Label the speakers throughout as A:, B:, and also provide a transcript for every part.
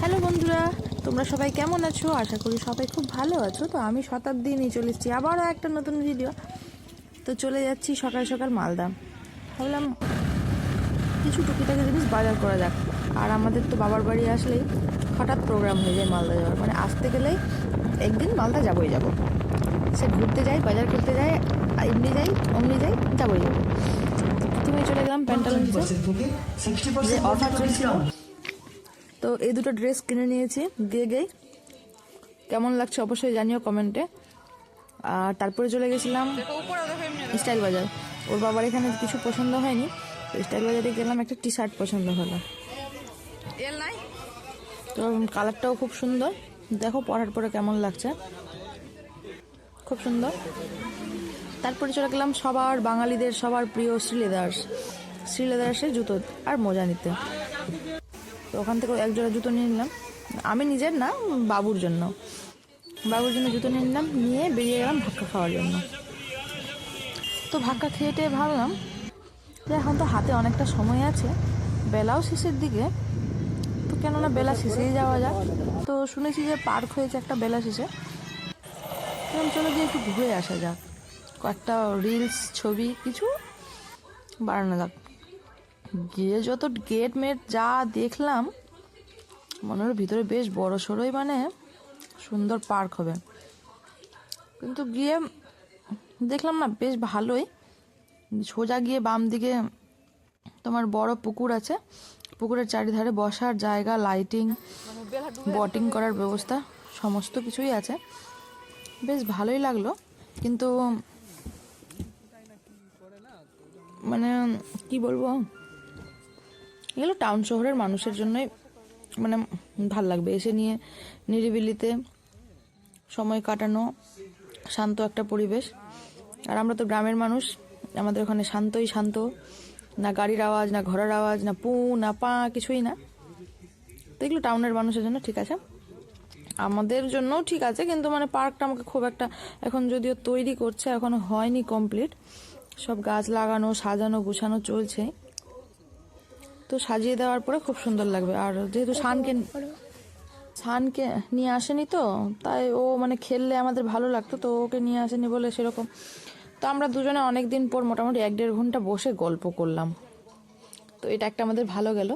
A: Hello বন্ধুরা তোমরা সবাই কেমন আছো? আশা করি সবাই খুব ভালো আছো। তো আমি শতাব্দী নিয়ে চলে এসেছি আবারও একটা নতুন ভিডিও তো চলে যাচ্ছি সকাল সকাল মালদা। ভাবলাম কিছু টুকিটাকি জিনিস বাজার করা যাক। আর আমাদের তো বাবার বাড়ি আসলেই হঠাৎ প্রোগ্রাম হয়ে যায় মালদা যাওয়ার। মানে আসতে গেলেই একদিন মালদা যাবোই যাব। সে ঘুরতে যাই বাজার করতে যাই এমনি যাই অমনি যাই যাবই যাব। প্রথমে চলে গেলাম প্যান্টালুন্সে যে অফার চলছিল। তো এই দুটো ড্রেস কিনে নিয়েছি দিয়ে গেই কেমন লাগছে অবশ্যই জানিও কমেন্টে আর তারপরে চলে গেছিলাম স্টাইল বাজার। ওর বাবার এখানে কিছু পছন্দ হয়নি তো স্টাইল বাজারে গেলাম একটা টি শার্ট পছন্দ হলো। তো কালারটাও খুব সুন্দর। দেখো পরার পরে কেমন লাগছে। খুব সুন্দর। তারপরে চলে গেলাম সবার বাঙালিদের সবার প্রিয় শ্রীলেদার্স। শ্রীলেদার্সের জুতো আর মোজা নিতে। ওখান থেকে এক জোড়া জুতো নিয়ে নিলাম। আমি নিজের না, বাবুর জন্য। বাবুর জন্য জুতো নিয়ে নিলাম, নিয়ে বেরিয়ে গেলাম ভাক্কা খাওয়ার জন্য। তো ভাক্কা খেয়ে টেয়ে ভাবলাম, যে এখন তো হাতে অনেকটা সময় আছে, বেলাও শেষের দিকে। তো কেননা বেলা শেষেই যাওয়া যাক। তো শুনেছি যে পার্ক হয়েছে একটা বেলা শেষে। এরকম চলো গিয়ে একটু ঘুরে আসা যাক। কয়েকটা রিলস ছবি, কিছু বাড়ানো যাক। গিয়ে যত গেট মেট যা দেখলাম মনে হলো ভিতরে বেশ বড় সড়োই মানে সুন্দর পার্ক হবে। কিন্তু গিয়ে দেখলাম না, বেশ ভালোই। সোজা গিয়ে বাম দিকে তোমার বড় পুকুর আছে। পুকুরের চারিধারে বসার জায়গা লাইটিং বটিং করার ব্যবস্থা, সমস্ত কিছুই আছে। বেশ ভালোই লাগল, কিন্তু মানে কি বলব? এগুলো টাউন শহরের মানুষের জন্যই মানে ভালো লাগবে। এসে নিয়ে নিরিবিলিতে সময় কাটানো, শান্ত একটা পরিবেশ। আর আমরা তো গ্রামের মানুষ, আমাদের ওখানে শান্তই শান্ত। না গাড়ির আওয়াজ, না ঘোড়ার আওয়াজ, না পু, না পা, কিছুই না। তো এগুলো টাউনের মানুষের জন্য ঠিক আছে। আমাদের জন্যও ঠিক আছে, কিন্তু মানে পার্কটা আমাকে খুব একটা এখন যদিও তৈরি করছে, এখনও হয়নি কমপ্লিট। সব গাছ লাগানো, সাজানো, গুছানো চলছে। তো সাজিয়ে দেওয়ার পরে খুব সুন্দর লাগবে। আর যেহেতু শানকে শানকে নিয়ে আসেনি তো তাই ও মানে খেললে আমাদের ভালো লাগতো তো ওকে নিয়ে আসেনি বলে সেরকম। তো আমরা দুজনে অনেক দিন পর মোটামুটি এক দেড় ঘণ্টা বসে গল্প করলাম। তো এটা একটা আমাদের ভালো গেল।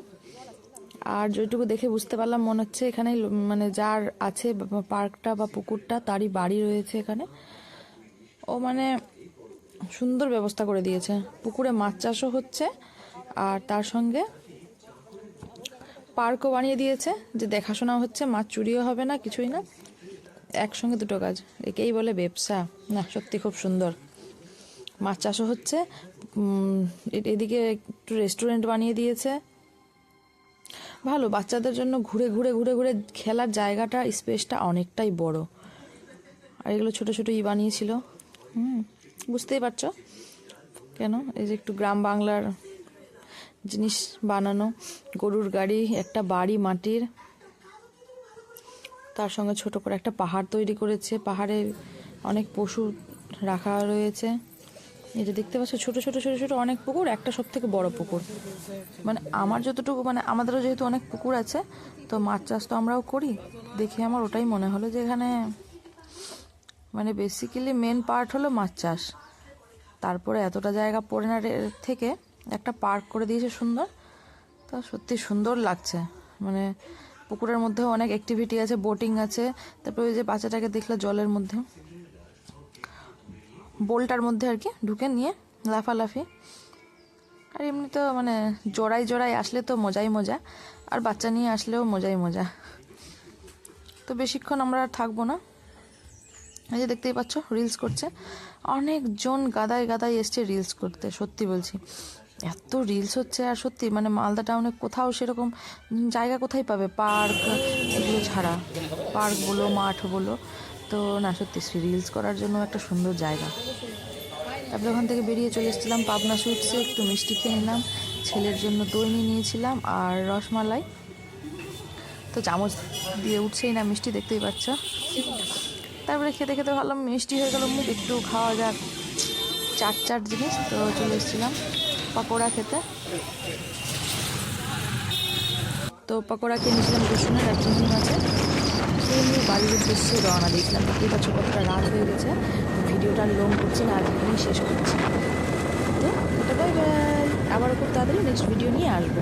A: আর যেটুকু দেখে বুঝতে পারলাম মনে হচ্ছে এখানে মানে যার আছে পার্কটা বা পুকুরটা তারই বাড়ি রয়েছে এখানে। ও মানে সুন্দর ব্যবস্থা করে দিয়েছে। পুকুরে মাছ চাষও হচ্ছে আর তার সঙ্গে পার্কও বানিয়ে দিয়েছে, যে দেখাশোনা হচ্ছে, মাছ চুরিও হবে না, কিছুই না। একসঙ্গে দুটো কাজ একেই বলে ব্যবসা। না, সত্যি খুব সুন্দর। মাছ চাষও হচ্ছে এদিকে একটু রেস্টুরেন্ট বানিয়ে দিয়েছে। ভালো, বাচ্চাদের জন্য ঘুরে ঘুরে ঘুরে ঘুরে খেলার জায়গাটা স্পেসটা অনেকটাই বড়। আর এগুলো ছোট ছোট ই বানিয়েছিল। হুম, বুঝতেই পারছ? কেন? এই যে একটু গ্রাম বাংলার জিনিস বানানো। গরুর গাড়ি, একটা বাড়ি মাটির। তার সঙ্গে ছোট করে একটা পাহাড় তৈরি করেছে। পাহাড়ে অনেক পশু রাখা রয়েছে। এটা দেখতে পাচ্ছ, ছোট ছোট ছোট ছোট অনেক পুকুর। একটা সব থেকে বড় পুকুর। মানে আমার যতটুকু মানে আমাদেরও যেহেতু অনেক পুকুর আছে, তো মাছ চাষ তো আমরাও করি। দেখে আমার ওটাই মনে হলো যে এখানে মানে বেসিক্যালি মেন পার্ট হলো মাছ চাষ। তারপরে এতটা জায়গা পড়ে না থেকে একটা পার্ক করে দিয়েছে সুন্দর। তা সত্যি সুন্দর লাগছে। মানে পুকুরের মধ্যেও অনেক অ্যাক্টিভিটি আছে বোটিং আছে। তারপরে ওই যে বাচ্চাটাকে দেখলে জলের মধ্যে। বোলটার মধ্যে আর কি ঢুকে নিয়ে লাফালাফি। আর এমনি তো মানে জোড়াই জোড়াই আসলে তো মজাই মজা। আর বাচ্চা নিয়ে আসলেও মজাই মজা। তো বেশিক্ষণ আমরা আর থাকব না। এই যে দেখতেই পাচ্ছ রিলস করছে। অনেকজন গাদায় গাদায় এসছে রিলস করতে, সত্যি বলছি। এত রিলস হচ্ছে আর সত্যি মানে মালদা টাউনে কোথাও সেরকম জায়গা কোথায় পাবে? পার্ক এগুলো ছাড়া। পার্ক বলো, মাঠ বলো, তো না, সত্যি রিলস করার জন্য একটা সুন্দর জায়গা। তারপরে ওখান থেকে বেরিয়ে চলে এসেছিলাম পাবনা সুইটসে একটু মিষ্টি খেয়ে নিলাম। ছেলের জন্য দই নিয়ে নিয়েছিলাম আর রসমালাই। তো চামচ দিয়ে উঠছেই না মিষ্টি, দেখতেই পাচ্ছ। তারপরে খেতে খেতে ভাবলাম মিষ্টি হয়ে গেল, মুখ একটু খাওয়া যাক। চাট চাট জিনিস তো চলে এসেছিলাম, পাকোড়া খেতে। তো পকোড়া খেয়ে নিয়েছিলাম রসুনের আর চিংড়ি মাছের সেই নিয়ে বাড়ির উদ্দেশ্যে রওনা দিয়েছিলাম। দেখতেই পাচ্ছ কতটা রাত হয়ে গেছে, ভিডিওটা লং করছি না আর শেষ করছি। তো এটা বাই আবারও খুব তাড়াতাড়ি নেক্সট ভিডিও নিয়ে আসব।